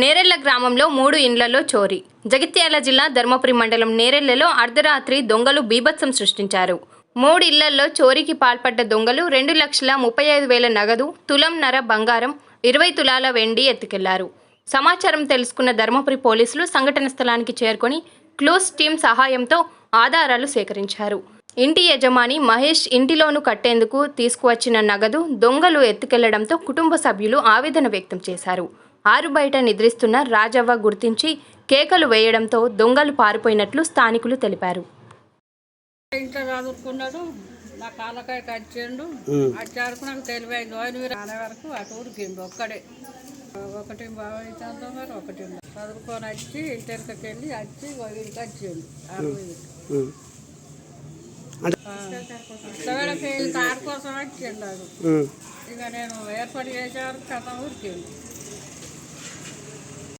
నేరెళ్ళ గ్రామంలో మూడు ఇండ్లలో చోరీ. జగిత్యాల జిల్లా ధర్మపురి మండలం నేరెళ్ళలో అర్ధరాత్రి దొంగలు బీభత్సం సృష్టించారు. మూడు ఇళ్ళలో చోరీకి పాల్పడ్డ దొంగలు రెండు లక్షల ముప్పై ఐదు వేల నగదు తులం నర బంగారం ఇరవై తులాల వెండి ఎత్తుకెళ్ళారు. సమాచారం తెలుసుకున్న ధర్మపురి పోలీసులు సంఘటన స్థలానికి చేరుకొని క్లోజ్ టీం సహాయంతో ఆధారాలు సేకరించారు. ఇంటి యజమాని మహేష్ ఇంటిలోను కట్టేందుకు తీసుకువచ్చిన నగదు దొంగలు ఎత్తుకెళ్ళడంతో కుటుంబ సభ్యులు ఆవేదన వ్యక్తం చేశారు. ఆరు బయట నిద్రిస్తున్న రాజవ్వ గుర్తించి కేకలు వేయడంతో దొంగలు పారిపోయినట్లు స్థానికులు తెలిపారు. ఇంట్లో నా కచ్చిండు వచ్చారుకు నాకు తెలివైంది. ఆయన రానే వరకు అటు ఒక్కడే. ఒకటి బాగా అవుతుందో మరి ఒకటి. చదువుకొని వచ్చి ఇంటెనకకి వెళ్ళి వచ్చి వీడికి వచ్చిండు అరవై ఇష్టమైన తాడు కోసం వచ్చిండు. ఇక నేను ఏర్పాటు చేసే వరకు కథ ఊరికిండు